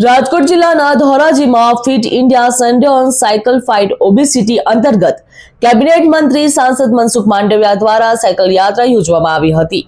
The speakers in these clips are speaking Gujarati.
રાજકોટ જિલ્લાના ધોરાજીમાં fit India Sunday on cycle fight obesity અંતર્ગત કેબિનેટ મંત્રી સાંસદ મનસુખ માંડવિયા દ્વારા સાયકલ યાત્રા યોજવામાં આવી હતી.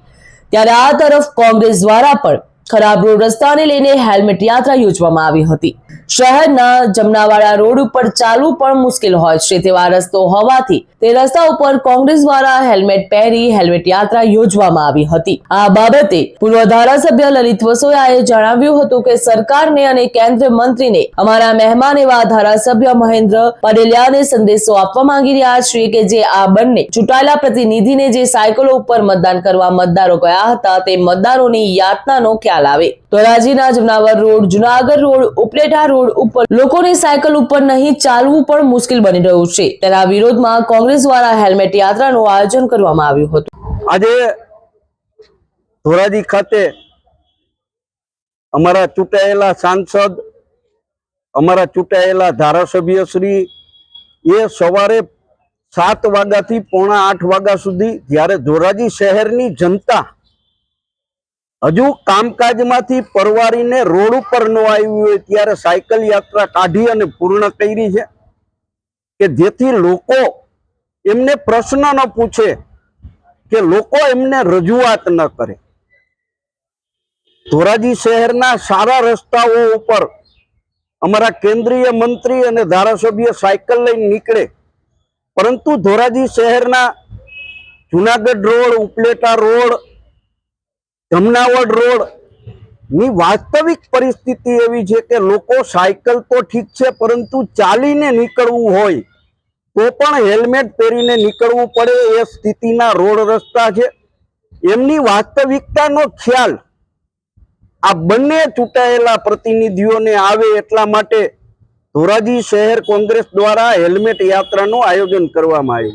ત્યારે આ તરફ કોંગ્રેસ દ્વારા પણ ખરાબ રોડ રસ્તાને લઈને હેલ્મેટ યાત્રા યોજવામાં આવી હતી. શહેરના જમનાવાડા રોડ ઉપર ચાલવું પણ મુશ્કેલ હોય છે તેવા રસ્તો હોવાથી તે રસ્તા ઉપર કોંગ્રેસ દ્વારા હેલ્મેટ પહેરી હેલ્મેટ યાત્રા યોજવામાં આવી હતી. આ બાબતે પૂર્વ ધારાસભ્ય લલિત વસોયાએ જણાવ્યું હતું કે સરકારને અને કેન્દ્ર મંત્રીને અમારા મહેમાન એવા ધારાસભ્ય મહેન્દ્ર પડેલિયાને સંદેશો આપવા માંગી રહ્યા છીએ કે જે આ બંને ચૂંટાયેલા પ્રતિનિધિને જે સાયકલો ઉપર મતદાન કરવા મતદારો ગયા હતા તે મતદારોની યાતનાનો ખ્યાલ આવે. ધોરાજીના Jamnavar road, Junagadh road, Upleta road ઉપર લોકોને સાયકલ ઉપર નહીં, ચાલવું પણ મુશ્કેલ બની રહ્યું છે. તેના વિરોધમાં કોંગ્રેસ દ્વારા હેલ્મેટ યાત્રાનું આયોજન કરવામાં આવ્યું હતું. આજે ધોરાજી ખાતે અમારા ચૂંટાયેલા સાંસદ, અમારા ચૂંટાયેલા ધારાસભ્ય શ્રી, એ સવારે સાત વાગ્યાથી પોણા આઠ વાગ્યા સુધી જ્યારે ધોરાજી શહેરની જનતા હજુ કામકાજમાંથી પરવારીને રોડ ઉપર ન આવ્યું હોય ત્યારે સાયકલ યાત્રા કાઢી અને પૂર્ણ કરી છે કે જેથી લોકો એમને પ્રશ્ન ન પૂછે કે લોકો એમને રજૂઆત ન કરે. ધોરાજી શહેરના સારા રસ્તાઓ ઉપર અમારા કેન્દ્રીય મંત્રી અને ધારાસભ્ય સાયકલ લઈને નીકળે. પરંતુ ધોરાજી શહેરના જુનાગઢ રોડ, ઉપલેટા રોડ જમનાવડ રોડની વાસ્તવિક પરિસ્થિતિ એવી છે કે લોકો સાયકલ તો ઠીક છે, પરંતુ ચાલીને નીકળવું હોય તો પણ હેલ્મેટ પહેરીને નીકળવું પડે એ સ્થિતિના રોડ રસ્તા છે. એમની વાસ્તવિકતાનો ખ્યાલ આ બંને ચૂંટાયેલા પ્રતિનિધિઓને આવે એટલા માટે ધોરાજી શહેર કોંગ્રેસ દ્વારા હેલ્મેટ યાત્રાનું આયોજન કરવામાં આવ્યું.